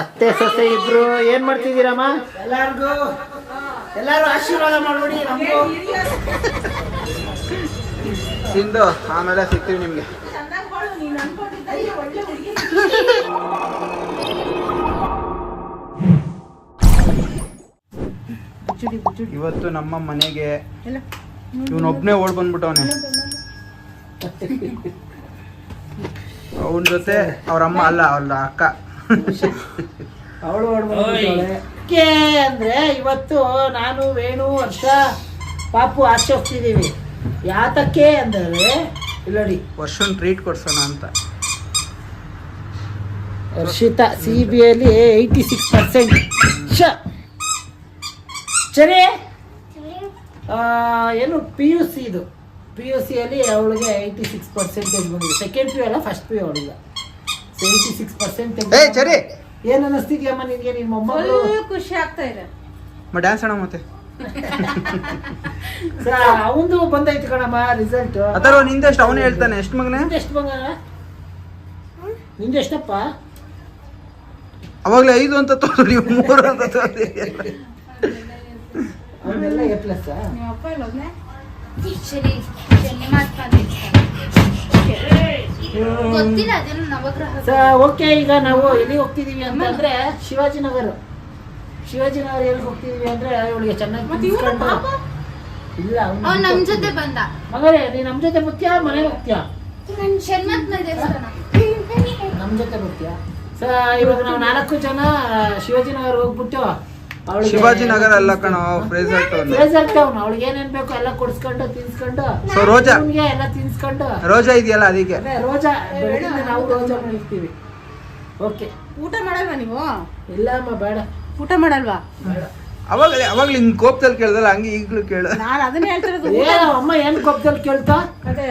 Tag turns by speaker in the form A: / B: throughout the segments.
A: ಅತ್ತೆ ಸೊಸೆ ಇಬ್ರು ಏನ್ ಮಾಡ್ತಿದ್ದೀರಮ್ಮ?
B: ಎಲ್ಲಾರ್ಗೂ ಎಲ್ಲಾರು ಆಶೀರ್ವಾದ ಮಾಡ್ಬಿಡಿ ನಮಗೂ.
C: ತಿಂದು ಆಮೇಲೆ ಸಿಗ್ತೀವಿ ನಿಮ್ಗೆ. ಇವತ್ತು ನಮ್ಮ ಮನೆಗೆ ಇವನೊಬ್ನೇ ಓಡ್ ಬಂದ್ಬಿಟ್ಟವನೆ. ಅವನ ಜೊತೆ ಅವ್ರ ಅಮ್ಮ ಅಲ್ಲ ಅವ್ರ ಅಕ್ಕ.
B: ಅವಳು ಕೆ ಅಂದ್ರೆ ಇವತ್ತು ನಾನು ವೇಣು ವರ್ಷ ಪಾಪು ಆಚೆ ಹೋಗ್ತಿದ್ದೀವಿ ಯಾತಕ್ಕೆ ಅಂದರೆ ಇಲ್ಲಡಿ
C: ವರ್ಷನ್ ಟ್ರೀಟ್ ಕೊಡ್ಸೋಣ ಅಂತ.
B: ಹರ್ಷಿತಾ ಸಿ ಬಿ ಅಲ್ಲಿ ಏಯ್ಟಿ ಸಿಕ್ಸ್ ಪರ್ಸೆಂಟ್ ಸರಿ ಆ, ಏನು ಪಿ ಯು ಸಿ ಇದು. ಪಿ ಯು ಸಿಯಲ್ಲಿ ಅವಳಿಗೆ ಏಯ್ಟಿ ಸಿಕ್ಸ್ ಪರ್ಸೆಂಟೇಜ್ ಬಂದಿದೆ. ಸೆಕೆಂಡ್ ಪಿ ಯು ಅಲ್ಲ ಫಸ್ಟ್ ಪಿ ಯು ಅವಳಿಗೆ. ಏಯ್ಟಿ ಸಿಕ್ಸ್ ಪರ್ಸೆಂಟೇಜ್
C: ಏ ಸರಿ
B: ಏನು ಅನ್ನಿಸ್ತಿದ್ಯಮ್ಮ ನಿನಗೆ? ನಿಮ್ಮ ಮೊಮ್ಮಗಳು?
D: ಖುಷಿ ಆಗ್ತಾ ಇದೆ.
C: ಡ್ಯಾನ್ಸ್ ಅಣ್ಣ ಮತ್ತೆ.
B: ಅವಂದು ಬಂದೈತೆ ಕಣಮ್ಮ ರಿಸಲ್ಟ್
C: ಅಥರ್ವ ನಿಂದೆಷ್ಟು ಅವನೇ ಹೇಳ್ತಾನೆ. ಎಷ್ಟು ಮಗನೇ?
B: ನಿಂದ ಎಷ್ಟು ಮಗ ನಿಂದ ಎಷ್ಟಪ್ಪ?
C: ಅವಾಗಲೇ ಐದು ಅಂತ ತೋರು ನೀವು ಮೂರು ಅಂತ ತೋರಿ
B: ಅವನ್ನೆಲ್ಲ ಎ ಪ್ಲಸ್
D: ಒಬ್ನೇ
E: ಸರಿ ಗೊತ್ತಿಲ್ಲ ಅದೇನು ನವಗ್ರಹ
B: ಓಕೆ ಈಗ ನಾವು ಎಲ್ಲಿ ಹೋಗ್ತಿದೀವಿ ಅಂತಂದ್ರೆ ಶಿವಾಜಿನಗರ ಶಿವಾಜಿನಗರ ಎಲ್ಲಿ ಹೋಗ್ತಿದೀವಿ ಅಂದ್ರೆ ಇವಳಿಗೆ ಚೆನ್ನಾಗಿ? ಇಲ್ಲ ಅವ್ನು
E: ನಮ್ ಜೊತೆ ಬಂದ.
B: ಮಗಳೇ ನೀ ನಮ್ ಜೊತೆ ಬರ್ತೀಯಾ ಮನೆ ಹೋಗ್ತೀಯಾ
E: ನನ್ ದೇವಸ್ಥಾನ.
B: ನಮ್ ಜೊತೆ ಬರ್ತೀಯಾ ಸ ಇವಾಗ ನಾವು ನಾಲ್ಕು ಜನ ಶಿವಾಜಿನಗರ ಹೋಗ್ಬಿಟ್ಟು
C: ಶಿವಾಜಿನಗರ ಅಲ್ಲ ಕಣೋ ರೆಸಾರ್ಟ್
B: ರಿಸಲ್ಟ್ ಟೌನ್ ಅವಳಿಗೆ ಏನೇನ್ ಬೇಕು ಎಲ್ಲ ಕೊಡ್ಸ್ಕೊಂಡು ತಿನ್ಸ್ಕೊಂಡು
C: ಸೊ ರೋಜಾ?
B: ಅವ್ನಿಗೆ ಎಲ್ಲ ತಿನ್ಸ್ಕೊಂಡು.
C: ರೋಜಾ ಇದೆಯಲ್ಲ ಅದಕ್ಕೆ?
B: ಅದೇ ರೋಜಾ ನಾವು ರೋಜಾ ಮಾಡಿರ್ತೀವಿ ಓಕೆ
D: ಊಟ ಮಾಡಲ್ವಾ ನೀವು?
B: ಇಲ್ಲ ಅಮ್ಮ ಬೇಡ.
D: ಊಟ ಮಾಡಲ್ವಾ?
B: ಬೇಡ.
C: ಅವಾಗಲೇ ಅವಾಗಲೇ ಹಿಂಗ್ ಕೋಪದಲ್ಲಿ ಕೇಳ್ದಲ್ಲ ಹಂಗೆ ಈಗಲೂ ಕೇಳ.
D: ನಾನು ಅದನ್ನೇ ಹೇಳ್ತಿರೋದು.
B: ಏನು ಅಮ್ಮ ಏನು ಕೋಪದಲ್ಲಿ ಕೇಳ್ತಾ?
D: ಅದೇ.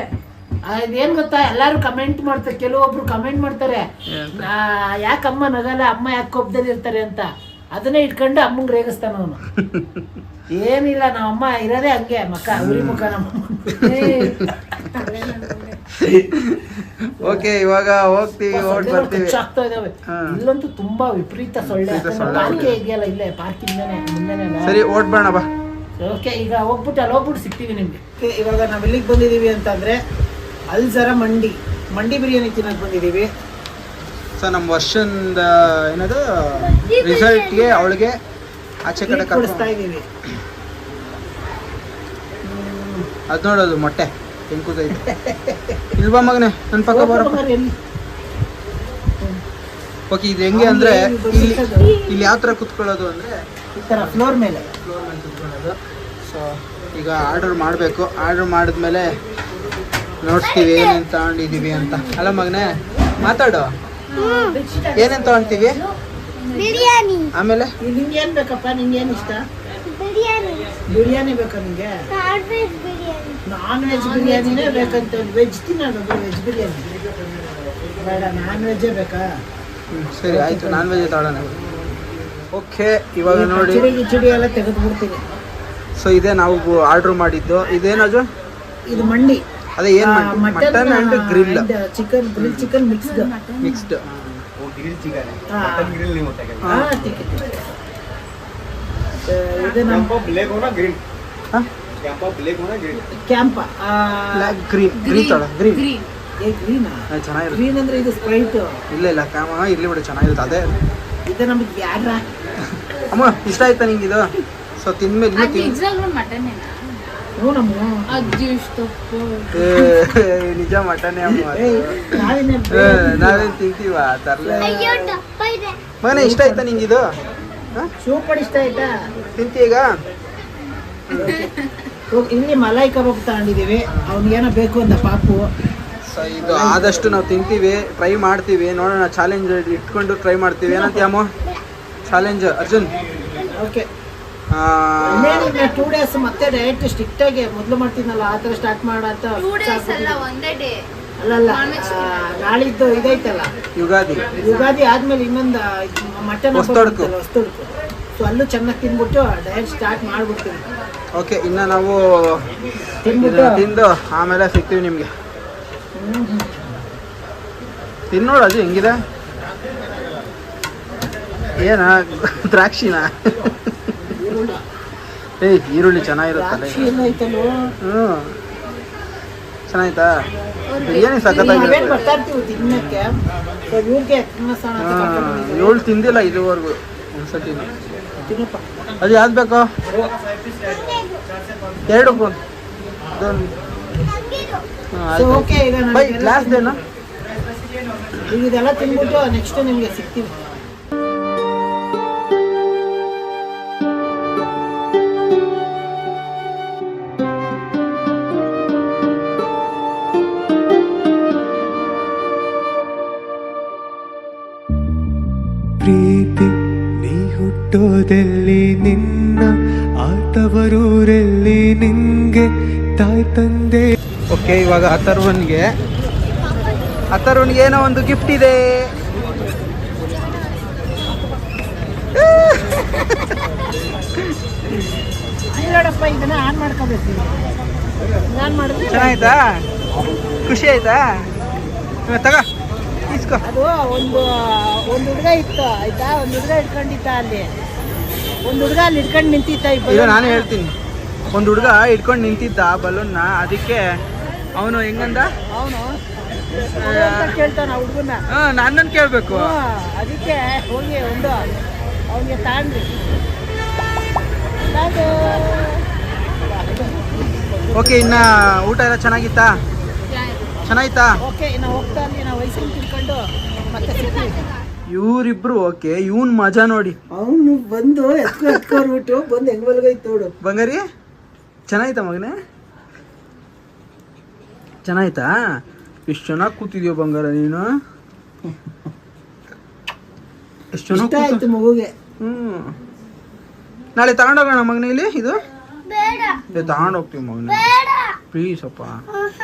B: ಅದೇನ್ ಗೊತ್ತಾ? ಎಲ್ಲರೂ ಕಮೆಂಟ್ ಮಾಡ್ತಾರೆ ಕೆಲವೊಬ್ರು ಕಮೆಂಟ್ ಮಾಡ್ತಾರೆ. ಯಾಕಮ್ಮ ನಗಲ್ಲ ಅಮ್ಮ ಯಾಕೆ ಕೋಪದಲ್ಲಿ ಇರ್ತಾರೆ ಅಂತ? ಅದನ್ನೇ ಇಟ್ಕೊಂಡು ಅಮ್ಮಂಗೆ ರೇಗಿಸ್ತಾನ ಅವನು. ಏನಿಲ್ಲ ನಮ್ಮ ಅಮ್ಮ ಇರೋದೇ ಹಂಗೆ ಮಕ್ಕ ಉರಿ ಮುಖ ನಮ್ಮ
C: ಓಕೆ ಇವಾಗ ಹೋಗ್ತೀವಿ ಓಡ್ ಬರ್ತೀವಿ.
B: ಆಗ್ತಾ ಇದಾವೆ. ಇಲ್ಲಂತೂ ತುಂಬಾ ವಿಪರೀತ ಸೊಳ್ಳೆ. ಪಾರ್ಕೆ ಇದೆಯಲ್ಲ ಇಲ್ಲೇ ಪಾರ್ಕಿಂಗ್ನೇ ಮುಂದೆನೇ
C: ಸರಿ ಓಡ್ ಬರೋಣ ಬಾ.
B: ಓಕೆ ಈಗ ಹೋಗ್ಬಿಟ್ಟು ಅಲ್ಲಿ ಹೋಗ್ಬಿಟ್ಟು ಸಿಗ್ತೀವಿ ನಿಮ್ಗೆ. ಇವಾಗ ನಾವು ಎಲ್ಲಿಗೆ ಬಂದಿದೀವಿ ಅಂತಂದ್ರೆ ಅಲ್ಸರ ಮಂಡಿ ಮಂಡಿ ಬಿರಿಯಾನಿ ತಿನ್ನಕ್ ಬಂದಿದೀವಿ.
C: ಸೊ ನಮ್ಮ ವರ್ಷದ ಏನದು? ರಿಸಲ್ಟ್ಗೆ ಅವಳಿಗೆ ಆಚೆ ಕಡೆ
B: ಕೊಡಿಸ್ತಾ
C: ಅದು ನೋಡೋದು ಮೊಟ್ಟೆ. ಹೆಂಕುದೈತೆ ಇಲ್ವಾ ಮಗನೇ? ನನ್ನ ಪಕ್ಕ ಬರಪ್ಪ. ಓಕೆ ಇದು ಹೆಂಗೆ ಅಂದ್ರೆ ಇಲ್ಲಿ ಇಲ್ಲಿ ಯಾವ ಥರ ಕುತ್ಕೊಳ್ಳೋದು ಅಂದ್ರೆ
B: ಈ ಫ್ಲೋರ್ ಮೇಲೆ.
C: ಫ್ಲೋರ್ ಮೇಲೆ ಕುತ್ಕೊಳ್ಳೋದು. ಸೊ ಈಗ ಆರ್ಡರ್ ಮಾಡಬೇಕು. ಆರ್ಡರ್ ಮಾಡಿದ್ಮೇಲೆ ನೋಡ್ತೀವಿ ಏನೇನು ತಗೊಂಡಿದ್ದೀವಿ ಅಂತ. ಅಲ್ಲ ಮಗನೇ ಮಾತಾಡು. ಏನೇನು ತಗೊಂತೀವಿ
E: ಬಿರಿಯಾನಿ.
C: ಆಮೇಲೆ?
B: ನಿಂಗೆ ಏನ್ ಬೇಕಪ್ಪ? ನಿಂಗೆ ಏನ್ ಇಷ್ಟ?
E: ಬಿರಿಯಾನಿ.
B: ಬಿರಿಯಾನಿ ಬೇಕಾ ನಿಮಗೆ
E: non veg biryani.
B: Non veg ಬಿರಿಯಾನಿನೇ ಬೇಕಂತ ವೆಜ್ ತಿನ್ನೋದು ವೆಜ್ ಬಿರಿಯಾನಿ. ಬೇಡ ನಾನ್ ವೆಜ್ಜೇ ಬೇಕಾ?
C: ಸರಿ ಆಯ್ತು. ನಾನ್ ವೆಜ್ ತಗೊಳ್ಳೋಣ. ಓಕೆ ಇವಾಗ ನೋಡಿ.
B: ಕಿಚಡಿ ಎಲ್ಲ ತೆಗೆದು ಬಿಡ್ತೀನಿ
C: ಸೊ ಇದೇ ನಾವು ಆರ್ಡ್ರ್ ಮಾಡಿದ್ದು. ಇದೇನದು
B: ಇದು ಮಂಡಿ.
C: ಅದೇ ಏನು mutton and grill
B: chicken grill chicken mixed
C: mixed
B: O grill
F: chicken mutton grill ನೀವು ತಗೊಂಡು
C: ಹಾ
F: ಟಿಕೆಟ್ ಇದು ನಮ್ಮ ಬ್ಲೇಕ್ ಹೋನ ಗ್ರಿಲ್ ಹಾ.
B: ಕ್ಯಾಂಪ
C: ಬ್ಲೇಕ್ ಹೋನ ಗ್ರಿಲ್ ಕ್ಯಾಂಪ ಗ್ರೀನ್ ಗ್ರಿಲ್ ತಳ ಗ್ರಿಲ್ ಗ್ರೀನ್
B: ಏ ಗ್ರೀನ್
C: ಚೆನ್ನಾಗಿರುತ್ತೆ.
B: ಗ್ರೀನ್ ಅಂದ್ರೆ ಇದು ಸ್ಪ್ರೈಟ್
C: ಇಲ್ಲ ಇಲ್ಲ ಕ್ಯಾಮ ಇರ್ಲಿ ಬಿಡು ಚೆನ್ನಾಗಿರುತ್ತೆ. ಅದೇ.
B: ಇದು ನಮಗೆ ಬ್ಯಾಡ
C: ಅಮ್ಮ ಇಷ್ಟ ಆಯ್ತಾ ನಿಮಗೆ ಇದು ಸೊ ತಿಂದ್ಮೇಲೆ
E: ಮಟನ್
C: ಏನಾ? ನಿಜ ಮಟನ್
B: ನಾವೇನೇ
C: ತಿಂತೀವ ತರ್ಲೆ ಮಗನೇ ಇಷ್ಟ ಆಯ್ತಾ ನಿಂಗೆ ಇದು
B: ಸೂಪರ್ ಇಷ್ಟ ಆಯ್ತಾ
C: ತಿಂತೀಗ
B: ಇಲ್ಲಿ ಮಲಾಯಿ ಕಬಾಬ್ ತಗೊಂಡಿದ್ದೀವಿ ಅವ್ನಿಗೇನೋ ಬೇಕು ಅಂತ ಪಾಪು
C: ಸೊ ಇದು ಆದಷ್ಟು ನಾವು ತಿಂತೀವಿ ಟ್ರೈ ಮಾಡ್ತೀವಿ ನೋಡೋಣ ಚಾಲೆಂಜ್ ಇಟ್ಕೊಂಡು ಟ್ರೈ ಮಾಡ್ತೀವಿ ಏನಂತೀಯಮ್ಮ challenge Arjun
B: okay two days ಮತ್ತೆ ಡಯಟ್ ಸ್ಟ್ರಿಕ್ಟ್ ಆಗಿ ಮೊದಲು ಮಾಡ್ತೀನಲ್ಲ ಆ ಥರ ಸ್ಟಾರ್ಟ್ ಮಾಡಂತ
E: ಟೂ ಡೇಸ್ ಅಲ್ಲ ಒಂದೇ ಡೇ
B: ಅಲ್ಲಲ್ಲ ನಾಳಿದ್ದು ಇದೈತಲ್ಲ
C: ಯುಗಾದಿ.
B: ಯುಗಾದಿ ಆದ್ಮೇಲೆ ಇನ್ನೊಂದು ಮಟನ್
C: ಹೊಸ್ತೊಡ್ಕು.
B: ಹೊಸ್ತೊಡ್ಕು ಸೊ ಅಲ್ಲೂ ಚೆನ್ನಾಗಿ ತಿನ್ಬಿಟ್ಟು ಡಯಟ್ ಸ್ಟಾರ್ಟ್ ಮಾಡ್ಬಿಡ್ತೀವಿ
C: ಓಕೆ ಇನ್ನ ನಾವು
B: ತಿನ್ಬಿಟ್ಟು?
C: ತಿಂದು ಆಮೇಲೆ ಸಿಗ್ತೀವಿ ನಿಮಗೆ. ತಿನ್ನೋಡು ಅದು ಹೆಂಗಿದೆ? ಏನ ದ್ರಾಕ್ಷಿನ? ಏಯ್ ಈರುಳ್ಳಿ ಚೆನ್ನಾಗಿರುತ್ತಲ್ಲ ಹ್ಞೂ ಚೆನ್ನಾಯ್ತಾ ಬಿರಿಯಾನಿ
B: ನಾವೇನ್
C: ಸಖತ್ತಾಗಿರುತ್ತೆ
B: ಬರ್ತಾ ಇರ್ತೀವಿ ತಿನ್ನಕ್ಕೆ. ಸೊ ಇವ್ರಿಗೆ ತಿನ್ನಸೋಣ ಅಂತ ಕರ್ಕೊಂಡ್ ಬಂದಿದ್ದೀವಿ.
C: ಏಳು ತಿಂದಿಲ್ಲ ಇದುವರೆಗೂ. ಒಂದ್ಸತಿ.
B: ತಿನ್ನಪ್ಪ.
C: ಅದು ಯಾವ್ದು ಬೇಕು? ಎರಡು ಫೋನ್.
B: ಓಕೆ ಈಗ
C: ಗ್ಲಾಸ್ ದೇನಾ
B: ಈಗ ಇದೆಲ್ಲ ತಿನ್ಬಿಟ್ಟು ನೆಕ್ಸ್ಟ್ ನಿಮಗೆ ಸಿಗ್ತೀವಿ.
F: ಹುಟ್ಟೋದೆಲ್ಲಿ ನಿನ್ನ ಆತವರೂರಲ್ಲಿ ನಿನ್ಗೆ ತಾಯಿ ತಂದೆ.
C: ಓಕೆ ಇವಾಗ ಅಥರ್ವನ್ಗೆ. ಅಥರ್ವನ್ಗೆ ಏನೋ ಒಂದು ಗಿಫ್ಟ್ ಇದೆ. ಚೆನ್ನಾಯ್ತಾ ಖುಷಿ ಆಯ್ತಾ? ತಗ ಇಸ್ಕೋ.
B: ಅದು ಒಂದು ಒಂದು ಹುಡುಗ ಇತ್ತು ಆಯ್ತಾ? ಒಂದು ಹುಡುಗ ಇಟ್ಕೊಂಡಿತ್ತ ಅಲ್ಲಿ. ಒಂದು ಹುಡುಗ ಅಲ್ಲಿ ನಿಂತಿತ್ತಾ
C: ಈಗ ನಾನು ಹೇಳ್ತೀನಿ. ಒಂದು ಹುಡುಗ ಇಟ್ಕೊಂಡು ನಿಂತಿದ್ದ ಬಲೂನ್ನ ಅದಕ್ಕೆ ಅವನು ಹೆಂಗಂದ?
B: ಅವನು ಕೇಳ್ತಾನ ಹುಡುಗನ
C: ಹಾಂ ನನ್ನನ್ನು ಕೇಳಬೇಕು.
B: ಅದಕ್ಕೆ ಹೋಗಿ ಒಂದು ಅವನಿಗೆ ತಾಂಡ್ರಿ. ತಾಂಡು.
C: ಓಕೆ ಇನ್ನ ಊಟ ಎಲ್ಲ ಚೆನ್ನಾಗಿತ್ತಾ? ಚೆನ್ನಾಯ್ತಾ
B: ಓಕೆ ಇನ್ನ ಹೋಗ್ತಾ ಅಲ್ಲಿ ನಾವು ಐಸ್ ತಿಳ್ಕೊಂಡು ಮತ್ತೆ
C: ಇವರಿಬ್ರು ಓಕೆ ಇವನ್ ಮಜಾ ನೋಡಿ.
B: ಅವನು ಬಂದು ಎತ್ಕೊ ಎತ್ಕೊಂಡ್ಬಿಟ್ಟು ಬಂದು ಹೆಂಗ್ ಬಲ್ಗೈತ್ ನೋಡು.
C: ಬಂಗಾರಿ ಚೆನ್ನಾಯ್ತಾ ಮಗನೇ? ಚೆನ್ನಾಯ್ತಾ ಎಷ್ಟು ಚೆನ್ನಾಗಿ ಕೂತಿದ್ಯೋ ಬಂಗಾರ ನೀನು. ಎಷ್ಟು
B: ಇಷ್ಟ
C: ಚೆನ್ನಾಗಿ
B: ಆಯ್ತು ಮಗುಗೆ.
C: ಹ್ಮ್. ನಾಳೆ ತಗೊಂಡೋಗೋಣ ಮಗನೇ ಇಲ್ಲಿ ಇದು? ತಗೊಂಡೋಗ್ತೀವಿ ಮಗನೇ. ಪ್ಲೀಸ್ ಅಪ್ಪ.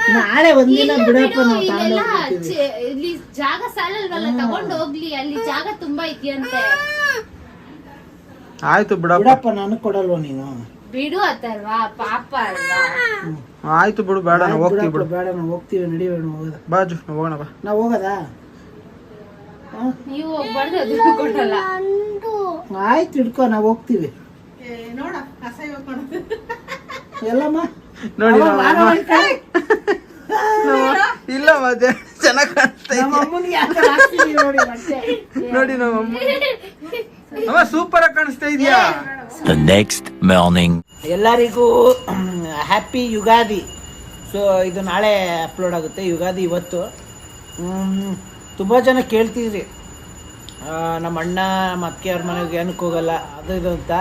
B: ನಾಳೆ ಒಂದಿನ ಬಿಡಪ್ಪ ನಾವು
E: ಇಲ್ಲೆಲ್ಲ
B: ತಗೊಂಡು
E: ಚೆ- ಇಲ್ಲಿ ಜಾಗ ಸಾಲಲ್ವಲ್ಲ ತಗೊಂಡು ಹೋಗ್ಲಿ ಅಲ್ಲಿ ಜಾಗ ತುಂಬಾ ಇದೆಯಂತೆ.
C: ಆಯ್ತು ಬಿಡಪ್ಪ.
B: ಬಿಡಪ್ಪ ನಾನು ಕೊಡಲ್ವ ನೀನು?
E: ಬಿಡು ಅತ್ತಲ್ವಾ ಪಾಪ ಅಲ್ವಾ.
C: ಆಯ್ತು ಬಿಡು ಬೇಡ ನಾವು ಹೋಗ್ತೀವಿ
B: ಬಿಡಪ್ಪ,
C: ಬಿಡು.
B: ಬೇಡ ನಾವು ಹೋಗ್ತೀವಿ ನಡಿಬೇಡ ಹೋಗೋದ.
C: ಬಾಜು ನಾವು ಹೋಗೋಣ ಬಾ.
B: ನಾವು ಹೋಗೋದಾ?
E: ನೀವು ಹೋಗ್ಬಾರ್ದು ಅದು ಕೊಡಲ್ಲ.
B: ಆಯ್ತು ಹಿಡ್ಕೊ ನಾವು ಹೋಗ್ತೀವಿ.
D: ನೋಡ
B: ಎಲ್ಲಮ್ಮ?
C: ನೋಡಿ ಇಲ್ಲ ಮತ್ತೆ ಚೆನ್ನಾಗಿ ಕಾಣಿಸ್ತಾ
B: ನೋಡಿ ಮತ್ತೆ.
C: ನೋಡಿ ನಮ್ಮ ಅಮ್ಮ. ಸೂಪರ್ ಆಗಿ ಕಾಣಿಸ್ತಾ ಇದೆಯಾ?
G: ನೆಕ್ಸ್ಟ್ ಮಾರ್ನಿಂಗ್
B: ಎಲ್ಲಾರಿಗೂ ಹ್ಯಾಪಿ ಯುಗಾದಿ. ಸೊ ಇದು ನಾಳೆ ಅಪ್ಲೋಡ್ ಆಗುತ್ತೆ ಯುಗಾದಿ ಇವತ್ತು. ತುಂಬ ಜನ ಕೇಳ್ತಿದ್ರಿ. ನಮ್ಮ ಅಣ್ಣ ನಮ್ಮ ಅತ್ತಿಗೆಯವ್ರ ಮನೆಗೆ ಏನಕ್ಕೆ ಹೋಗಲ್ಲ ಅದು ಇದು ಅಂತ.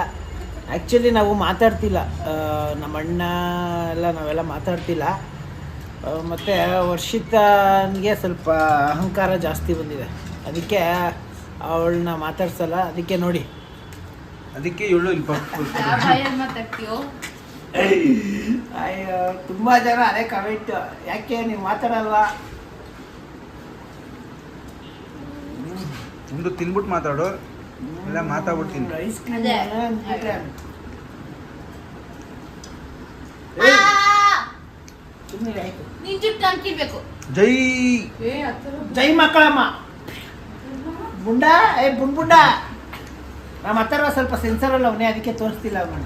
B: ಆ್ಯಕ್ಚುಲಿ ನಾವು ಮಾತಾಡ್ತಿಲ್ಲ. ನಮ್ಮ ಅಣ್ಣ ಎಲ್ಲ ನಾವೆಲ್ಲ ಮಾತಾಡ್ತಿಲ್ಲ. ಮತ್ತು ವರ್ಷಿತನಿಗೆ ಸ್ವಲ್ಪ ಅಹಂಕಾರ ಜಾಸ್ತಿ ಬಂದಿದೆ. ಅದಕ್ಕೆ ಅವಳನ್ನ ಮಾತಾಡ್ಸಲ್ಲ. ಅದಕ್ಕೆ ನೋಡಿ.
C: ಅದಕ್ಕೆ ಇವಳು ಇಲ್ಲಿ
E: ಮಾತಾಡ್ತೀಯೋ
B: ಅಯ್ಯೋ ತುಂಬ ಜನ ಅದೇ ಕಮೆಂಟ್ ಯಾಕೆ ನೀವು ಮಾತಾಡಲ್ವಾ?
C: ನಿಮ್ದು ತಿನ್ಬಿಟ್ಟು ಮಾತಾಡು. ಇಲ್ಲ ಮಾತಾಡ್ಬಿಡ್ತೀನಿ.
B: ಐಸ್ ಕ್ರೀಮ್
C: ಜೈ!
B: ಜೈ ಮಕ್ಕಳಮ್ಮ. ಬುಂಡ? ಏ ಬುಂಡ್ ಬುಂಡ. ನಮ್ಮ ಹತ್ತಿರ ಸ್ವಲ್ಪ ಸೆನ್ಸರ್ ಅಲ್ಲ ಅವನೇ ಅದಕ್ಕೆ ತೋರಿಸ್ತಿಲ್ಲ ಅವನ.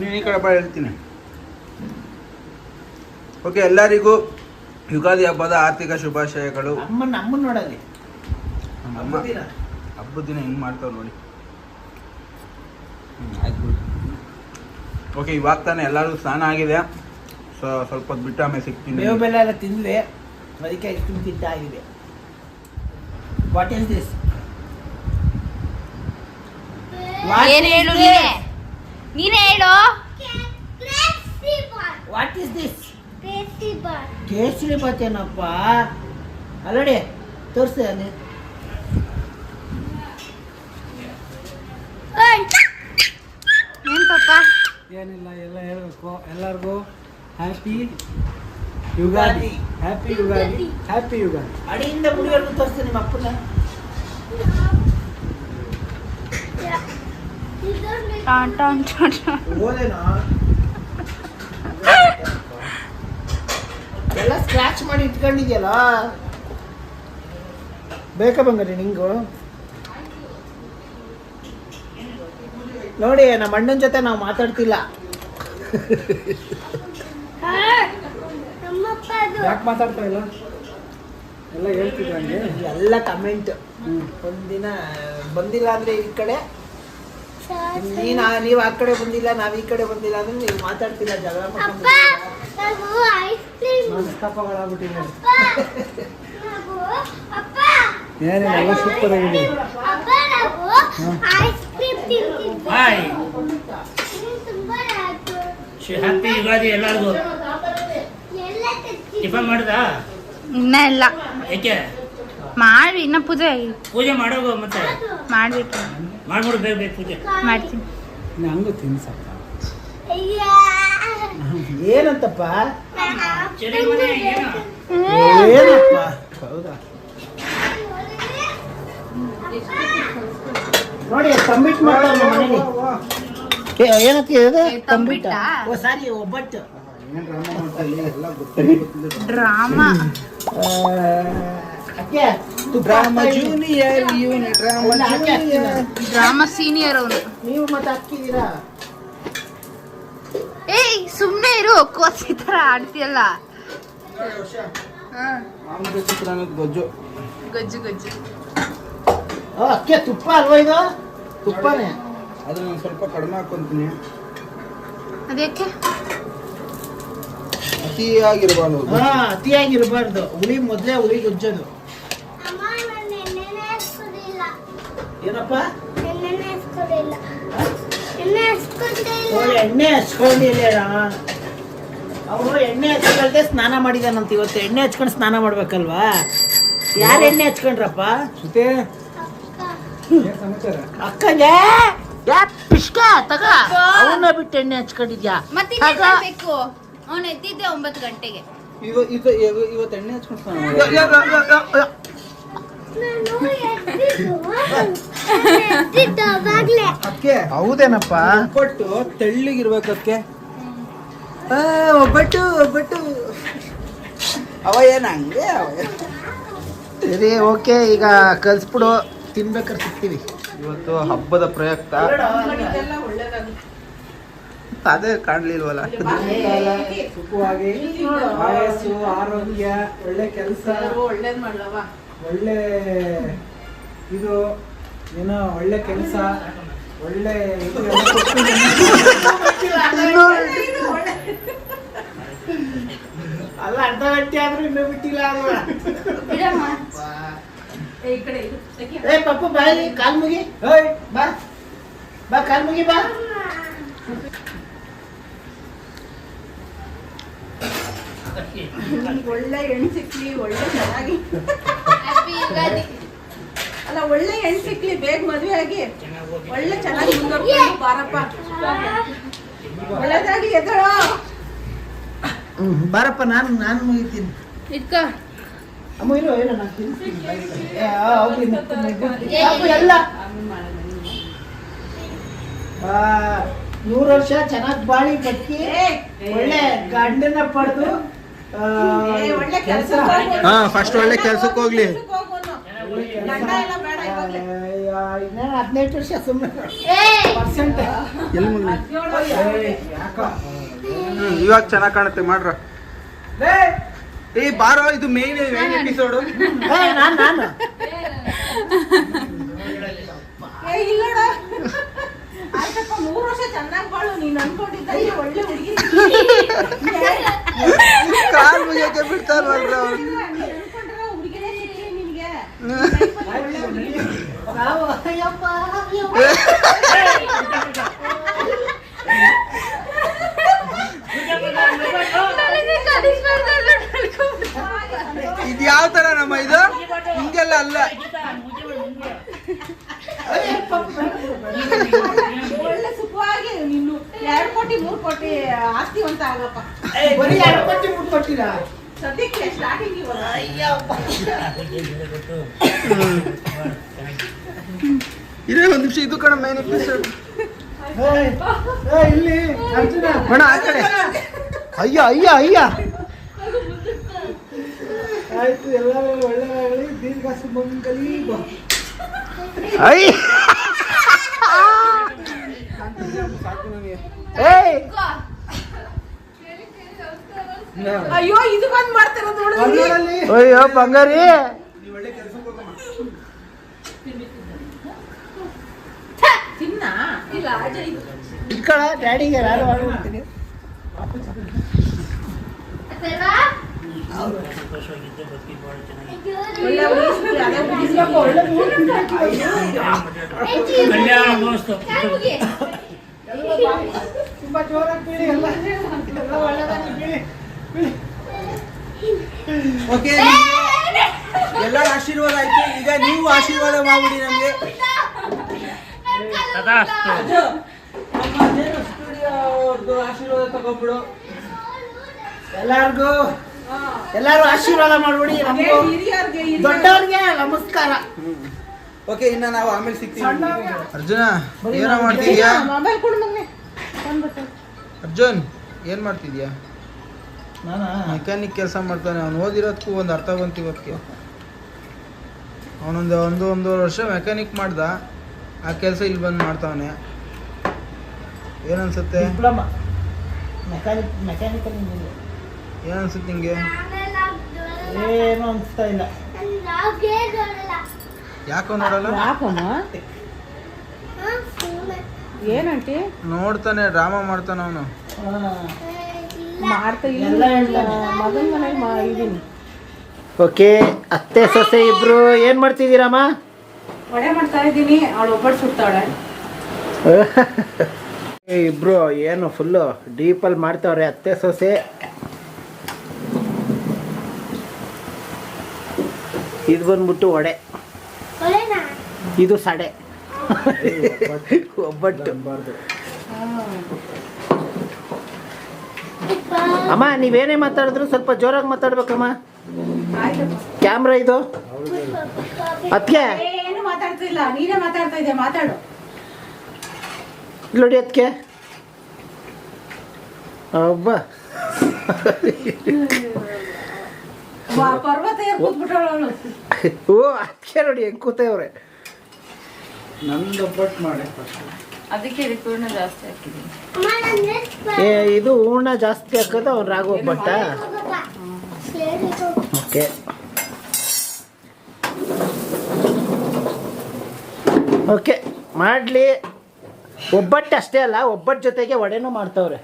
C: ನೀನು ಈ ಕಡೆ ಬಾ ಹೇಳ್ತೀನಿ. ಓಕೆ ಎಲ್ಲರಿಗೂ ಯುಗಾದಿ ಹಬ್ಬದ ಆರ್ಥಿಕ ಶುಭಾಶಯಗಳು.
B: ಅಮ್ಮನ ಅಮ್ಮನ್
C: ನೋಡಲಿ ಅಮ್ಮ ಹಬ್ಬದ ದಿನ. ಹೆಂಗ್ ಮಾಡ್ತಾವ್ ನೋಡಿ. ಹ್ಮ್, ಆಯ್ತು ಬಿಡು. ಓಕೆ ಇವಾಗ ತಾನೇ ಎಲ್ಲರಿಗೂ ಸ್ನಾನ ಆಗಿದೆ. ಸೊ ಸ್ವಲ್ಪ ಹೊತ್ತು ಬಿಟ್ಟು ಆಮೇಲೆ ಸಿಗ್ತೀನಿ
B: ಬೇವು ಬೆಲ್ಲ ಎಲ್ಲ ತಿಂದ್ವಿ. ಅದಕ್ಕೆ ಐಸ್ ಕ್ರೀಮ್ ತಿಂತ ಆಗಿದೆ ವಾಟ್ ಇಸ್ ದಿಸ್
E: ಏನು ಹೇಳು ನೀನೇ? ನೀನೇ ಹೇಳು.
B: What is this kesari bath ಏನಪ್ಪ? ಅಲ್ಲಡಿ ತೋರಿಸಿ ಅಲ್ಲಿ.
E: ಏನ್ ಪಾಪ?
B: ಏನಿಲ್ಲ ಎಲ್ಲ ಹೇಳ್ಬೇಕು. ಎಲ್ಲರಿಗೂ happy Ugadi. Happy Ugadi. Happy Ugadi. ಅಡಿಯಿಂದ ಮುಡಿವರೆಗೂ ತೋರಿಸ್ತೀನಿ ನಿಮ್ಮ ಅಪ್ಪನ
E: ಟಾನ್ ಟಾನ್ ಟಾನ್ ಟಾನ್.
B: ಓದೇನಾ ಎಲ್ಲ ಸ್ಕ್ರಾಚ್ ಮಾಡಿ ಇಟ್ಕೊಂಡಿದ್ಯಲ್ಲ? ಬೇಕಾ ಬಂಗಾರಿ ನಿಂಗು? ನೋಡಿ ನಮ್ಮ ಅಣ್ಣನ ಜೊತೆ ನಾವು ಮಾತಾಡ್ತಿಲ್ಲ.
C: ಯಾಕೆ ಮಾತಾಡ್ತಾ ಇಲ್ಲ? ಎಲ್ಲ ಹೇಳ್ತಿದ್ರು ಹಂಗೆ?
B: ಎಲ್ಲ ಕಮೆಂಟ್ ಒಂದಿನ ಬಂದಿಲ್ಲ ಅಂದ್ರೆ ಈ ಕಡೆ. ನೀನ್ ನೀವ್ ಆ ಕಡೆ ಬಂದಿಲ್ಲ ನಾವ್ ಈ ಕಡೆ ಬಂದಿಲ್ಲ ಅಂದ್ರೆ ನೀವು ಮಾತಾಡ್ತಿಲ್ಲ ಜಗಳ
C: ಮನಸ್ತಾಪಗಳಾಗ್ಬಿಟ್ಟಿದೆ ಏನಿಲ್ಲ ಸೂಪರ್ ಆಗಿದೆ.
H: ಹಾಯ್ ಹ್ಯಾಪಿ ಯುಗಾದಿ ಎಲ್ಲರಿಗೂ. ಟಿಫನ್ ಮಾಡ್ದಾ?
E: ಇನ್ನ ಇಲ್ಲ.
H: ಏಕೆ
E: ಮಾಡಿ ಇನ್ನ ಪೂಜೆ.
H: ಪೂಜೆ ಮಾಡೋದು ಮತ್ತೆ?
E: ಮಾಡ್ಬೇಕು.
H: ಮಾಡ್ಬಿಡು ಬೇಗ ಬೇಗ ಪೂಜೆ.
E: ಮಾಡ್ತೀನಿ.
C: ಹಂಗೂ ತಿನ್ಸಪ್ಪ.
B: ಏನಂತಪ್ಪ?
H: ಚಳಿ ಮನೆ ಏನು
B: ಏನಪ್ಪ? ಹೌದಾ? ನೋಡಿ ತಂಬಿಟ್ಟು ಮಾಡ್ತಾರೆ ನಮ್ಮ ಮನೇಲಿ. ಏ, ಏನಕ್ಕೆ ಇದು? ಕಂಬಿಟ್
E: ತಂಬಿಟ್ಟಾ?
B: ಓ ಸಾರಿ ಒಬ್ಬಟ್ಟು
C: ಏನ್ ಡ್ರಾಮಾ.
E: ಡ್ರಾಮಾ
B: ಆ, ಅಕ್ಕೆ ತುಪ್ಪ
C: ಡ್ರಾಮಾ
B: ಹಾಕ್ತಾ ಇದೀನಿ.
C: ಜೂನಿಯರ್ ಇವನಿ ಡ್ರಾಮಾ
B: ಎಲ್ಲ ಹಾಕಿ ಹಾಕ್ತೀನಿ ನಾನು.
E: ಡ್ರಾಮಾ ಸೀನಿಯರ್ ಅವನು.
B: ನೀವು ಮತ್ತೆ ಹಾಕಿದ್ದೀರಾ
E: ಏಯ್ ಸುಮ್ಮನೆ ಇರು ಕೋಸಿ ತರ ಆಡ್ತೀಯಲ್ಲ.
C: ಮಾಮೂಲಿ ಚಿತ್ರಾನ್ನದ ಗೊಜ್ಜು
E: ಗಜ್ಜು. ಗಜ್ಜು
B: ಓ, ಅಕ್ಕೆ ತುಪ್ಪ ಅಲ್ವಾ ಇದು? ತುಪ್ಪನೇ.
C: ಅದನ್ನ ನಾನು ಸ್ವಲ್ಪ ಕಡಿಮೆ ಹಾಕೊಂತೀನಿ.
E: ಅದಕ್ಕೆ
C: ಅತಿಯಾಗಿರಬಾರ್ದು.
B: ಹಾ ಅತಿಯಾಗಿರ್ಬಾರ್ದು ಹುಳಿ ಮೊದ್ಲೇ ಹುಳಿ ಗೊಜ್ಜದು. ಏನಪ್ಪ? ಓ, ಎಣ್ಣೆ ಹಚ್ಕೊಂಡಿಲ್ಲ ಅವನು ಎಣ್ಣೆ ಹಚ್ಕೊಳ್ದೆ ಸ್ನಾನ ಮಾಡಿದಾನಂತ ಇವತ್ತು. ಎಣ್ಣೆ ಹಚ್ಕೊಂಡು ಸ್ನಾನ ಮಾಡ್ಬೇಕಲ್ವಾ? ಯಾರು ಎಣ್ಣೆ ಹಚ್ಕೊಂಡ್ರಪ್ಪ?
C: ಸಮಾಚಾರ?
B: ಅಕ್ಕಂಗೆ? ಯಾ ಪಿಷ್ಕ ತಗ. ಅವನ್ನ ಬಿಟ್ಟು ಎಣ್ಣೆ ಹಚ್ಕೊಂಡಿದ್ಯಾ?
A: ಮತ್ತೆ
B: ತಗ.
A: ಬೇಕು ಅವ್ನು ಎದ್ದಿದ್ದೆ ಒಂಬತ್ತು ಗಂಟೆಗೆ.
C: ಇವ ಇವ- ಇವ- ಇವತ್ತು ಎಣ್ಣೆ ಹಚ್ಕೊಂಡು ಸ್ನಾನ ಮಾಡು. ಅಕ್ಕೆ
B: ಹೌದೇನಪ್ಪ?
C: ಒಬ್ಬಟ್ಟು ತೆಳ್ಳಿಗಿರ್ಬೇಕು ಅಕ್ಕೆ
B: ಆ, ಒಬ್ಬಟ್ಟು ಒಬ್ಬಟ್ಟು.
C: ಅವ ಏನ ಹಂಗೆ ಅವ
B: ಸರಿ ಓಕೆ ಈಗ ಕಲ್ಸ್ಬಿಡು. ತಿನ್ಬೇಕಾದ್ರೆ ಸಿಗ್ತೀವಿ
C: ಇವತ್ತು ಹಬ್ಬದ ಪ್ರಯುಕ್ತ. ಅದೇ ಕಾಣ್ಲಿಲ್ವಲ್ಲ? ಸುಖವಾಗಿ ಆಯಸ್ಸು ಆರೋಗ್ಯ ಒಳ್ಳೆ ಕೆಲಸ
D: ಒಳ್ಳೇದ್ ಮಾಡ್ಲವ
C: ಒಳ್ಳೆ ಇದು ಏನೋ ಒಳ್ಳೆ ಕೆಲಸ ಒಳ್ಳೆ
B: ಅಲ್ಲ ಅರ್ಧ ಗಂಟೆ ಆದ್ರೂ ಇನ್ನೂ ಬಿಟ್ಟಿಲ್ಲ
D: ಏ,
B: ಪಪ್ಪು ಬಾಯಿ ಕಾಲ್ ಮುಗಿ.
C: ಏಯ್!
B: ಬಾ. ಬಾ ಕಾಲ್ ಮುಗಿ ಬಾ.
D: ಒಳ್ಳೆ ಹೆಣ್ ಸಿಕ್ಲಿ ಒಳ್ಳೆ ಚೆನ್ನಾಗಿ.
A: ಹ್ಯಾಪಿ ಯುಗಾದಿ.
D: ಅಲ್ಲ ಒಳ್ಳೆ ಹೆಣ್ ಸಿಕ್ಲಿ ಬೇಗ ಮದ್ವೆ ಆಗಿ. ಒಳ್ಳೆ ಚೆನ್ನಾಗಿ ಮುಂದುವರ್ಕೊಂಡು ಬಾರಪ್ಪ. ಒಳ್ಳೇದಾಗಿ ಎದ್ದಳ.
B: ಬಾರಪ್ಪ ನಾನು ನಾನು ಮುಗಿತೀನಿ.
E: ಇಟ್ಕ
B: ಏನೋ ನಾನು ಎಲ್ಲ. ನೂರು ವರ್ಷ ಚೆನ್ನಾಗಿ ಬಾಳಿ ಕಟ್ಟಿ ಒಳ್ಳೆ ಗಂಡನ ಪಡೆದು
D: ಒಳ್ಳೆ ಕೆಲಸ
C: ಹಾ ಫಸ್ಟ್ ಒಳ್ಳೆ ಕೆಲ್ಸಕ್ಕೆ ಹೋಗ್ಲಿ
D: ಗಂಡ ಎಲ್ಲ ಬೇಡ ಇವಾಗ್ಲೇ
B: ಇನ್ನೇನು ಹದಿನೆಂಟು ವರ್ಷ ಸುಮ್ಮನೆ ಪರ್ಸೆಂಟ್
C: ಎಲ್ಲಿ ಇವಾಗ ಚೆನ್ನಾಗಿ ಕಾಣುತ್ತೆ ಮಾಡ್ರ. ಏ ಬಾರೋ ಇದು ಮೇನ್ ಮೇನ್ ಎಪಿಸೋಡ್
B: ನಾನು ನಾನು.
D: ಮೂರು ವರ್ಷ ಚೆನ್ನಾಗಿ ಬಾಳು ನೀನ್ ಅನ್ಕೊಂಡಿದ್ದ ಒಳ್ಳೆ ಹುಡುಗಿ.
C: ಕಾಲ್ ಮುಗಿಯಕ್ಕೆ ಬಿಡ್ತಾರಲ್ರ ಅವ್ರು
D: ಅನ್ಕೊಂಡ್ರೆ ಹುಡುಗಿನೇ ಸಿಕ್ಲಿ ನಿನ್ಗೆ
B: ನಾವು ಅಯ್ಯಪ್ಪ ಅಯ್ಯಪ್ಪ.
C: ಇದು ಯಾವ ತರ ನಮ್ಮ ಇದು? ಹಿಂಗೆಲ್ಲ ಅಲ್ಲ.
D: ಒಳ್ಳೆ ಸುಖವಾಗಿ ನೀನು ಎರಡು ಕೋಟಿ ಮೂರು ಕೋಟಿ ಆಸ್ತಿ ಅಂತ ಆಗಪ್ಪ
B: ಬರೀ ಎರಡು ಕೋಟಿ ಮೂರು ಕೊಟ್ಟಿಲ್ಲ
D: ಸದ್ಯಕ್ಕೆ ಸ್ಟಾರ್ಟಿಂಗ್ ಇವಾಗ?
C: ಇದೇ ಒಂದ್ ನಿಮಿಷ ಇದು ಕಣ ಮೇನ್ ಎಪಿಸೋಡ್
B: ಏಯ್, ಏಯ್, ಇಲ್ಲಿ ಅರ್ಜುನ.
C: ಬಣ ಆ ಕಡೆ.
B: ಅಯ್ಯ ಅಯ್ಯ ಅಯ್ಯ.
A: ಆಯ್ತು ಎಲ್ಲರೂ ಒಳ್ಳೆಯದಾಗಲಿ ದೀರ್ಘ ಸುಮಂಗಲಿ ಬಾ.
C: ಐ ಏಯ್.
D: ಅಯ್ಯೋ ಇದು ಬಂದ್ ಮಾಡ್ತಾರೋ.
C: ಅಯ್ಯೋ ಬಂಗಾರಿ.
D: ತಿನ್ನ. ಇಲ್ಲ.
B: ಇಟ್ಕೊಳ ಡ್ಯಾಡಿಗೆ ಯಾರು ಮಾಡ್ಬಿಡ್ತೀನಿ
A: ತುಂಬಾ ಜೋರಾಗಿ ಎಲ್ಲ ಎಲ್ಲ ಒಳ್ಳೆದಾಗಿ
C: ಓಕೆ ಎಲ್ಲರ ಆಶೀರ್ವಾದ ಆಯ್ತು. ಈಗ ನೀವು ಆಶೀರ್ವಾದ ಮಾಡ್ಬಿಡಿ ನಮಗೆ. ಸ್ಟುಡಿಯೋ ಅವ್ರದ್ದು ಆಶೀರ್ವಾದ ತಗೊಂಡ್ಬಿಡು
B: ಎಲ್ಲಾರ್ಗೂ ಎಲ್ಲಾರು ಆಶೀರ್ವಾದ ಮಾಡ್ಬಿಡಿ. ನಮಗೂ ದೊಡ್ಡವ್ರಿಗೆ ನಮಸ್ಕಾರ.
C: ಓಕೆ ಇನ್ನ ನಾವು ಆಮೇಲೆ ಸಿಗ್ತೀವಿ. ಅರ್ಜುನ ಏನೋ ಮಾಡ್ತಿದ್ಯಾ? ಅರ್ಜುನ್ ಏನ್ ಮಾಡ್ತಿದ್ಯಾ?
B: ನಾನಾ?
C: ಮೆಕ್ಯಾನಿಕ್ ಕೆಲಸ ಮಾಡ್ತಾನೆ. ಅವ್ನು ಓದಿರೋದಕ್ಕೂ ಒಂದು ಅರ್ಥ ಬಂತು ಇವತ್ತಿಗೆ ಅವನೊಂದು ಒಂದು ಒಂದೂವರೆ ವರ್ಷ ಮೆಕ್ಯಾನಿಕ್ ಮಾಡ್ದ. ಆ ಕೆಲಸ ಇಲ್ಲಿ ಬಂದು ಮಾಡ್ತಾವನೆ. ಏನನ್ಸುತ್ತೆ?
B: ಡಿಪ್ಲೊಮಾ ಮೆಕ್ಯಾನಿಕ್ ಮೆಕ್ಯಾನಿಕಲ್ ಇಂಜಿನಿಯರ್
C: ಏನನ್ಸುತ್ತೆ ನಿಂಗೆ?
B: ಏನು ಅನಿಸ್ತಾ ಇಲ್ಲ.
C: ಯಾಕೋ ನೋಡಲ್ಲ?
D: ಯಾಕಮ್ಮ ಏನಂಟಿ
C: ನೋಡ್ತಾನೆ ಡ್ರಾಮಾ ಮಾಡ್ತಾನೆ ಅವನು.
D: ಮಾಡ್ತಾ ಇಲ್ಲ. ಮಗನ ಮಾ
B: ಓಕೆ ಅತ್ತೆ ಸೊಸೆ ಇಬ್ರು ಏನ್ ಮಾಡ್ತಿದ್ದೀರಮ್ಮ
D: ಒಡೆ ಮಾಡ್ತಾ ಇದ್ದೀನಿ. ಅವಳು ಒಬ್ಬಟ್ಟು ಸುತ್ತಾಳೆ
B: ಏ, ಇಬ್ರು ಏನು ಫುಲ್ಲು ಡೀಪಲ್ಲಿ ಮಾಡ್ತಾವ್ರೆ ಅತ್ತೆ ಸೊಸೆ. ಇದು ಬಂದ್ಬಿಟ್ಟು ವಡೆ. ಇದು ಸಡೆ. ಒಬ್ಬಟ್ಟು. ಅಮ್ಮ ನೀವೇನೇ ಮಾತಾಡಿದ್ರು ಸ್ವಲ್ಪ ಜೋರಾಗಿ ಮಾತಾಡ್ಬೇಕಮ್ಮ. ಕ್ಯಾಮ್ರಾ ಇದು? ಅದಕ್ಕೆ
D: ಏನು ಮಾತಾಡ್ತಿಲ್ಲ ನೀನೇ ಮಾತಾಡ್ತಾ ಇದೆಯಾ ಮಾತಾಡು.
B: ನೋಡಿ ಅದಕ್ಕೆ ಒಬ್ಬ
D: ವ- ಪರ್ವತ ಏರ್ ಕೂತ್ಬಿಟ್ಟವಳು ಅವಳು.
B: ಓ ಅದಕ್ಕೆ ನೋಡಿ ಹೆಂಗ್ ಕೂತವ್ರೆ.
A: ನಂದು ಒಬ್ಬಟ್ಟು ಮಾಡಿ
H: ಅದಕ್ಕೆ ರಿಪೂರ್ಣ ಜಾಸ್ತಿ ಹಾಕಿದ್ದೀನಿ.
B: ಏ ಇದು ಹೂರ್ಣ ಜಾಸ್ತಿ ಹಾಕೋದು ಅವ್ನು ರಾಗ ಒಬ್ಬಟ್ಟ ಓಕೆ. ಓಕೆ ಮಾಡಲಿ. ಒಬ್ಬಟ್ಟು ಅಷ್ಟೇ ಅಲ್ಲ ಒಬ್ಬಟ್ಟು ಜೊತೆಗೆ ವಡೆನೂ ಮಾಡ್ತವ್ರೆ.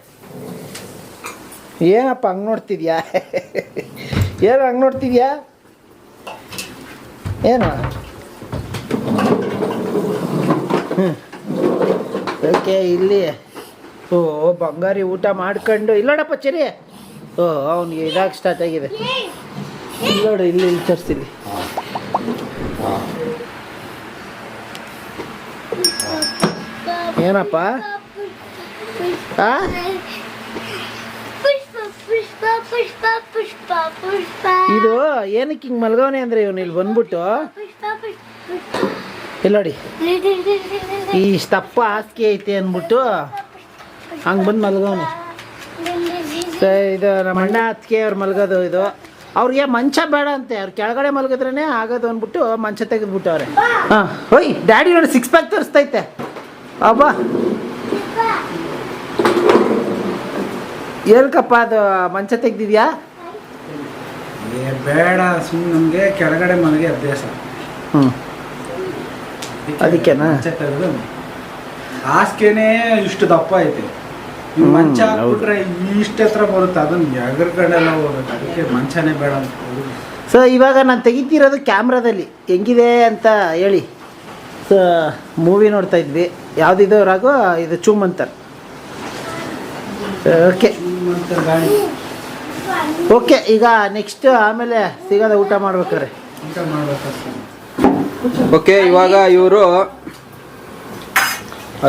B: ಏನಪ್ಪ ಹಂಗೆ ನೋಡ್ತಿದ್ಯಾ? ಏನು ಹಂಗೆ ನೋಡ್ತಿದ್ಯಾ? ಏನು? ಹ್ಞೂ ಓಕೆ, ಇಲ್ಲಿ. ಓ, ಬಂಗಾರಿ ಊಟ ಮಾಡ್ಕೊಂಡು. ಇಲ್ಲೋಡಪ್ಪ ಚರಿ. ಓ ಅವ್ನಿಗೆ ಇದಾಗ ಸ್ಟಾರ್ಟ್ ಆಗಿದೆ. ಇಲ್ಲೋಡು ಇಲ್ಲಿ ಇಲ್ಲಿ ತರಿಸ್ತೀನಿ. ಏನಪ್ಪ? ಇದು ಏನಕ್ಕೆ ಹಿಂಗೆ ಮಲ್ಗವನೆ ಅಂದ್ರೆ ಇವನು ಇಲ್ಲಿ ಬಂದ್ಬಿಟ್ಟು? ಇಲ್ಲಿ ನೋಡಿ ಈ ತಪ್ಪ ಹಾಸಿಗೆ ಐತೆ ಅಂದ್ಬಿಟ್ಟು ಹಂಗೆ ಬಂದು ಮಲ್ಗವನೆ. ಇದು ನಮ್ಮ ಅಣ್ಣ ಅತ್ತಿಗೆ ಅವ್ರು ಮಲ್ಗೋದು ಇದು. ಅವ್ರಿಗೆ ಮಂಚ ಬೇಡ ಅಂತೆ. ಅವ್ರು ಕೆಳಗಡೆ ಮಲಗಿದ್ರೇ ಆಗೋದು ಅಂದ್ಬಿಟ್ಟು ಮಂಚ ತೆಗೆದ್ಬಿಟ್ಟವ್ರೆ ಹಾಂ ಓಯ್ ಡ್ಯಾಡಿ ನೋಡಿ ಸಿಕ್ಸ್ ಪ್ಯಾಕ್ ತೋರಿಸ್ತೈತೆ. ಅಬ್ಬಾ ಏನಕ್ಕಪ್ಪ ಅದು ಮಂಚ ತೆಗ್ದಿದ್ಯಾ?
A: ಬೇಡ ಸುಮ್ಮನೆ ನಮಗೆ ಕೆಳಗಡೆ ಮನೆಗೆ ಅಭ್ಯಾಸ.
B: ಹ್ಞೂ ಅದಕ್ಕೆನಾ?
A: ಹಾಸಿಗೆನೇ ಇಷ್ಟು ದಪ್ಪ ಐತೆ. ಮಂಚ. ಹಾಕ್ಬಿಟ್ರೆ ಇಷ್ಟ ಹತ್ರ ಬರುತ್ತೆ ಅದನ್ನ ಎಗರ್ಗಡೆಲ್ಲ ಹೋಗುತ್ತೆ. ಅದಕ್ಕೆ ಮಂಚನೇ ಬೇಡ ಅಂತ
B: ಸೊ ಇವಾಗ ನಾನು ತೆಗಿತಿರೋದು ಕ್ಯಾಮ್ರಾದಲ್ಲಿ. ಹೆಂಗಿದೆ ಅಂತ ಹೇಳಿ. ಸೊ ಮೂವಿ ನೋಡ್ತಾ ಇದ್ವಿ. ಯಾವುದಿದು ರಾಗು ಇದು ಚೂಮಂತರ್ ಓಕೆ ಓಕೆ ಈಗ ನೆಕ್ಸ್ಟ್ ಆಮೇಲೆ ಸಿಗೋದ ಊಟ ಮಾಡ್ಬೇಕಾರೆ.
A: ಊಟ ಮಾಡ್ಬೇಕಷ್ಟೇ.
C: ಓಕೆ ಇವಾಗ ಇವರು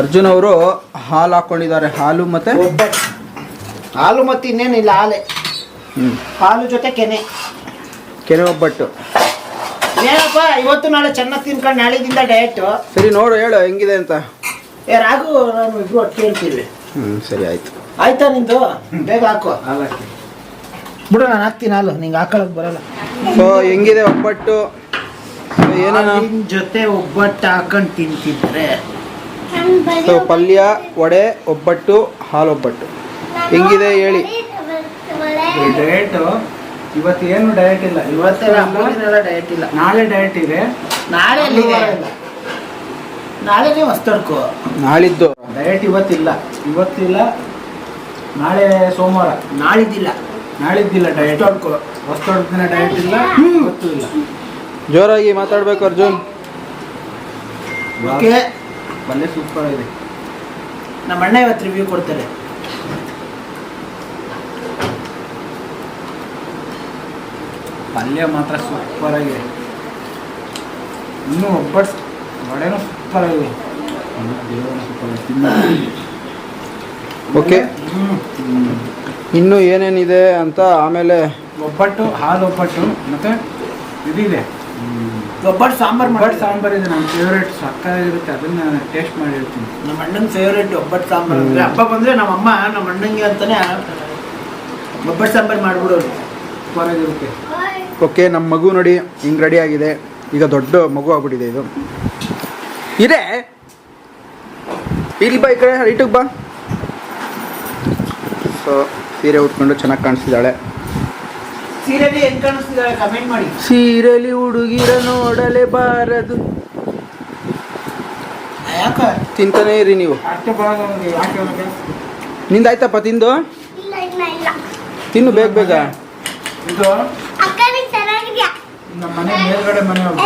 C: ಅರ್ಜುನ್ ಅವರು ಹಾಲು ಹಾಕೊಂಡಿದ್ದಾರೆ ಹಾಲು ಮತ್ತೆ?
B: ಹಾಲು ಮತ್ತೆ ಇನ್ನೇನಿಲ್ಲ ಹಾಲೆ. ಹಾಲು ಜೊತೆ ಕೆನೆ.
C: ಕೆನೆ ಒಬ್ಬಟ್ಟು.
B: ಏನಪ್ಪ ಇವತ್ತು ನಾಳೆ ಚೆನ್ನಾಗಿ ತಿನ್ಕೊಂಡು ನಾಳೆದಿಂದ ಡಯಟ್
C: ಸರಿ ನೋಡು ಹೇಳು ಹೆಂಗಿದೆ ಅಂತ.
B: ಏ ರಾಘು ನಾನು ಇಬ್ರು ಒಟ್ಟಿಗೆ ಹೇಳ್ತೀವಿ
C: ಹ್ಞೂ ಸರಿ ಆಯ್ತು.
B: ಆಯ್ತಾ ನಿಂದು? ಬೇಗ ಹಾಕು.
A: ಹಾಲಕ್ಕೆ
B: ಬಿಡು ನಾನು ಹಾಕ್ತೀನಿ ಹಾಲು ನಿಂಗೆ ಹಾಕೊಳಕ್ ಬರಲ್ಲ.
C: ಸೊ ಹೆಂಗಿದೆ ಒಬ್ಬಟ್ಟು? ಏನೋ
B: ಹಾಲಿನ್ ಜೊತೆ ಒಬ್ಬಟ್ಟು ಹಾಕೊಂಡು ತಿಂತಿದ್ರೆ.
C: ಸೊ ಪಲ್ಯ ವಡೆ ಒಬ್ಬಟ್ಟು ಹಾಲು ಒಬ್ಬಟ್ಟು ಹೆಂಗಿದೆ ಹೇಳಿ?
A: ಡಯಟ್ ಇವತ್ತೇನು ಡಯಟ್ ಇಲ್ಲ.
B: ಇವತ್ತೆಲ್ಲ ಡಯಟ್ ಇಲ್ಲ.
A: ನಾಳೆ ಡಯಟ್ ಇದೆ.
B: ನಾಳೆ ಎಲ್ಲಿದೆ ನಾಳೆನೇ ಹೊಸ್ತಡ್ಕೋ
C: ನಾಳಿದ್ದು.
A: ಡಯಟ್ ಇವತ್ತಿಲ್ಲ. ಇವತ್ತಿಲ್ಲ ನಾಳೆ ಸೋಮವಾರ.
B: ನಾಳಿದ್ದಿಲ್ಲ.
A: ನಾಳಿದ್ದಿಲ್ಲ ಡಯಟ್ ಹೊಸ್ತೊಡ್ದಿನ ಡಯಟ್ ಇಲ್ಲ. ಇವತ್ತು ಇಲ್ಲ.
C: ಜೋರಾಗಿ ಮಾತಾಡ್ಬೇಕು ಅರ್ಜುನ್.
B: ಓಕೆ.
A: ಪಲ್ಯ ಸೂಪರ್ ಇದೆ.
B: ನಮ್ಮ ಅಣ್ಣ ಇವತ್ತು ರಿವ್ಯೂ ಕೊಡ್ತಾರೆ.
A: ಪಲ್ಯ ಮಾತ್ರ ಸೂಪರ್ ಆಗಿದೆ. ಇನ್ನೂ ಒಬ್ಬಟ್ಟು ವಡೆನೂ ಸೂಪರ್ ಆಗಿದೆ. Super
C: okay. ಇನ್ನು ಏನೇನಿದೆ ಅಂತ ಆಮೇಲೆ
A: ಒಬ್ಬಟ್ಟು ಹಾಲು ಒಬ್ಬಟ್ಟು ಮತ್ತೆ ಇದಿದೆ
B: ಒಬ್ಬಟ್ಟು ಸಾಂಬಾರ್
A: ಒಬ್ಬಟ್ಟು ಸಾಂಬಾರು ಇದೆ ನನ್ನ ಫೇವ್ರೇಟ್ ಸಕ್ಕಾಗಿರುತ್ತೆ ಅದನ್ನ ಟೇಸ್ಟ್ ಮಾಡಿ ಹೇಳ್ತೀನಿ.
B: ನಮ್ಮ ಅಣ್ಣನ ಫೇವ್ರೇಟ್ ಒಬ್ಬಟ್ಟು ಸಾಂಬಾರ್ ಅಂದರೆ ಹಬ್ಬ ಬಂದರೆ ನಮ್ಮ ಅಮ್ಮ ನಮ್ಮ ಅಣ್ಣಂಗೆ ಅಂತಾನೆ ಒಬ್ಬಟ್ಟು ಸಾಂಬಾರ್ ಮಾಡಿಬಿಡೋರು.
A: ಸೂಪರಾಗಿರುತ್ತೆ
C: ಓಕೆ ನಮ್ಮ ಮಗು ನೋಡಿ ಹಿಂಗೆ ರೆಡಿ ಆಗಿದೆ. ಈಗ ದೊಡ್ಡ ಮಗು ಆಗ್ಬಿಟ್ಟಿದೆ ಇದು. ಇದೆ. ಇಲ್ಲಿ ಬಾ ಈ ಕಡೆ ರೈಟಿಗೆ ಬಾ. ಸೊ ಸೀರೆ ಉಟ್ಕೊಂಡು ಚೆನ್ನಾಗಿ ಕಾಣಿಸ್ತಿದ್ದಾಳೆ.
B: ಸೀರೆಲಿ ಹೆಂಗ್ ಕಾಣಿಸ್ತಿದ್ದಾರೆ ಕಮೆಂಟ್ ಮಾಡಿ.
C: ಸೀರೆಲಿ ಹುಡುಗಿರ ನೋಡಲೇಬಾರದು
B: ಯಾಕ?
C: ತಿಂತಾನೆ ಇರಿ ನೀವು.
A: ಅಷ್ಟೇ ಯಾಕೆ?
C: ನಿಂದಾಯ್ತಪ್ಪ ತಿಂದು? ತಿನ್ನು ಬೇಗ ಬೇಗ.
A: ಇದು? ನಮ್ಮ ಮನೆ ಮೇಲ್ಗಡೆ ಮನೆಯವರು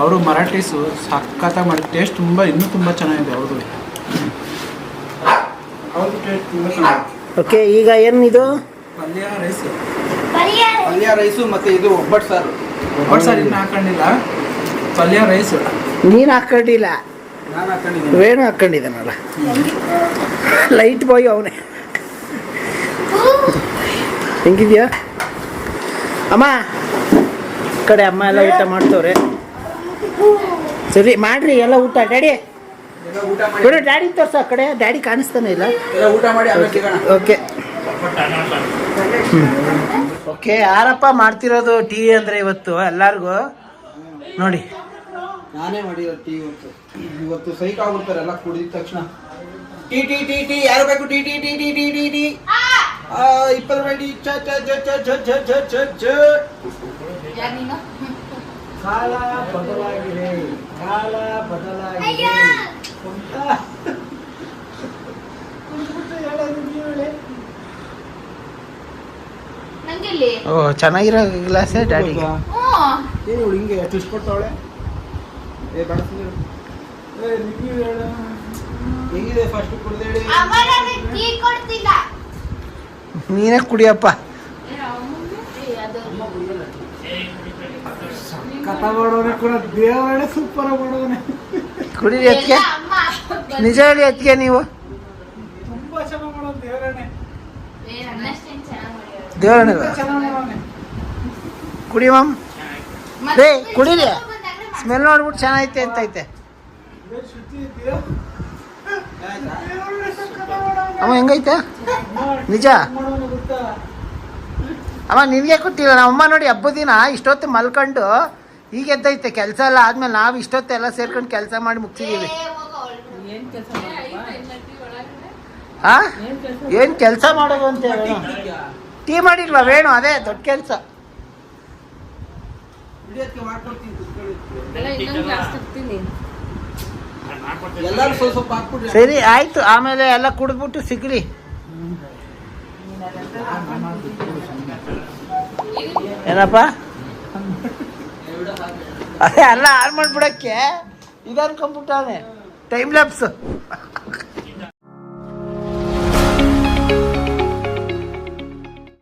A: ಅವರು ಮರಾಠೀಸು ಸಖತ್ತಾಗಿ ಮಾಡಿ ಟೇಸ್ಟ್ ತುಂಬ ಇನ್ನೂ ತುಂಬ ಚೆನ್ನಾಗಿದೆ ಅವರು ಅವ್ರದ್ದು ಟೇಸ್ಟ್ ತುಂಬ ಚೆನ್ನಾಗಿದೆ.
B: ಓಕೆ ಈಗ ಏನಿದು
A: ಪಲ್ಯ ರೈಸ್.
C: ಪಲ್ಯ ರೈಸು. ಮತ್ತೆ ಇದು ಒಬ್ಬಟ್ಟು ಸಾರು.
A: ಒಬ್ಬಟ್ಟು ಸಾರು ಇನ್ನು ಹಾಕೊಂಡಿಲ್ಲ. ಪಲ್ಯ ರೈಸ್.
B: ನೀನು ಹಾಕೊಂಡಿಲ್ಲ?
C: ನಾನು ಹಾಕೊಂಡಿದ್ದೀನಿ.
B: ವೇಣು ಹಾಕೊಂಡಿದ್ದಾನಲ್ಲ. ಲೈಟ್ ಬಾಯ್ ಅವನೇ. ಹೆಂಗಿದ್ಯಾ? ಅಮ್ಮ ಕಡೆ ಅಮ್ಮ ಎಲ್ಲ ಊಟ ಮಾಡ್ತವ್ರೆ. ಸರಿ ಮಾಡ್ರಿ ಎಲ್ಲ ಊಟ. ಡ್ಯಾಡಿ
C: ಊಟ ಮಾಡಿ.
B: ಬಿಡು ಡ್ಯಾಡಿ ತೋರ್ಸ ಆ ಕಡೆ. ಡ್ಯಾಡಿ ಕಾಣಿಸ್ತಾನೆ ಇಲ್ಲ.
C: ಎಲ್ಲ ಊಟ ಮಾಡಿ
B: ಓಕೆ ಓಕೆ ಯಾರಪ್ಪ ಮಾಡ್ತಿರೋದು ಟೀ ಅಂದ್ರೆ ಇವತ್ತು ಎಲ್ಲಾರ್ಗು? ನೋಡಿ.
C: ನಾನೇ ಮಾಡಿರೋ ಟಿ ಇವತ್ತು. ಇವತ್ತು ಸೈಕ್ ಆಗ್ಬಿಡ್ತಾರೆ ಎಲ್ಲ ಕುಡಿದ ತಕ್ಷಣ. ಟಿ ಟಿ ಟಿ ಟಿ ಯಾರು ಬೇಕು? T T D D D ಆ ಆ, ಇಪ್ಪತ್ತು ರೂಪಾಯಿ ಟೀ ಚ ಚ ಚ ಚ ಚ ಚ ಚ ಚ ಚ
B: ಕಾಲ ಬದಲಾಗಿದೆ ಕಾಲ ಬದಲಾಗಿದೆ. ಅಂತ ಓ ಚೆನ್ನಾಗಿರೋ ಗ್ಲಾಸ್ ಡ್ಯಾಡಿ
E: ಹ್ಞೂ.
C: ಏನು ಇವಳು ಹಿಂಗೆ ಟ್ವಿಸ್ಟ್ ಕೊಡ್ತಾವಳೆ ಏ ಬಳಸ್ತಿದ್ರು ಏ ರಿವ್ಯೂ ಹೇಳ. ಹೆಂಗಿದೆ ಫಸ್ಟ್ ಕುಡ್ದು ಹೇಳಿ?
E: ಟೀ ಕೊಡ್ತಿಲ್ಲ.
B: ನೀನೇ ಕುಡಿಯಪ್ಪ.
A: ಕಥ ಮಾಡೋನೆ ಕೂಡ ದೇವರೇ ಸೂಪರ್ ಮಾಡೋನೆ
B: ಕುಡೀರಿ ಅದಕ್ಕೆ ನಿಜ ಹೇಳಿ ಅದಕ್ಕೆ ನೀವು
A: ತುಂಬಾ ಚೆನ್ನಾಗಿ ಮಾಡೋದು ದೇವರೇನೆ
E: ಏ, ನನ್ನಷ್ಟೇನ್
A: ಮಾಡೋನೆ
B: ಕುಡಿ ಮಮ್. ರೇ ಕುಡೀರಿ. ಸ್ಮೆಲ್ ನೋಡ್ಬಿಟ್ಟು ಚೆನ್ನಾಗೈತೆ ಅಂತೈತೆ.
A: ಅವ
B: ಅಮ್ಮ ಹೆಂಗೈತೆ? ನಿಜ? ಅಮ್ಮ ನಿನಗೆ ಕೊಟ್ಟಿಲ್ಲ. ನಮ್ಮಮ್ಮ ನೋಡಿ ಹಬ್ಬದ ದಿನ ಇಷ್ಟೊತ್ತು ಮಲ್ಕೊಂಡು ಈಗ ಎದ್ದೈತೆ. ಕೆಲಸ ಎಲ್ಲ ಆದ್ಮೇಲೆ ನಾವು ಇಷ್ಟೊತ್ತೆಲ್ಲ ಸೇರ್ಕೊಂಡು ಕೆಲಸ ಮಾಡಿ
E: ಮುಗ್ತಿದ್ದೀವಿ
B: ಹಾ ಏನು ಕೆಲಸ ಮಾಡೋದು ಅಂತ ಹೇಳು. ಟೀ ಮಾಡಿಲ್ವಾ? ವೇಣು ಅದೇ ದೊಡ್ಡ ಕೆಲಸ. ಸರಿ ಆಯ್ತು. ಆಮೇಲೆ ಎಲ್ಲ ಕುಡಿದ್ಬಿಟ್ಟು ಸಿಗ್ಲಿ ಏನಪ್ಪ? ಅದೇ ಎಲ್ಲ ಆನ್ ಮಾಡ್ಬಿಡಕ್ಕೆ ಇದು ಅನ್ಕೊಂಡ್ಬಿಟ್ಟವನೆ ಟೈಮ್ ಲ್ಯಾಪ್ಸ್.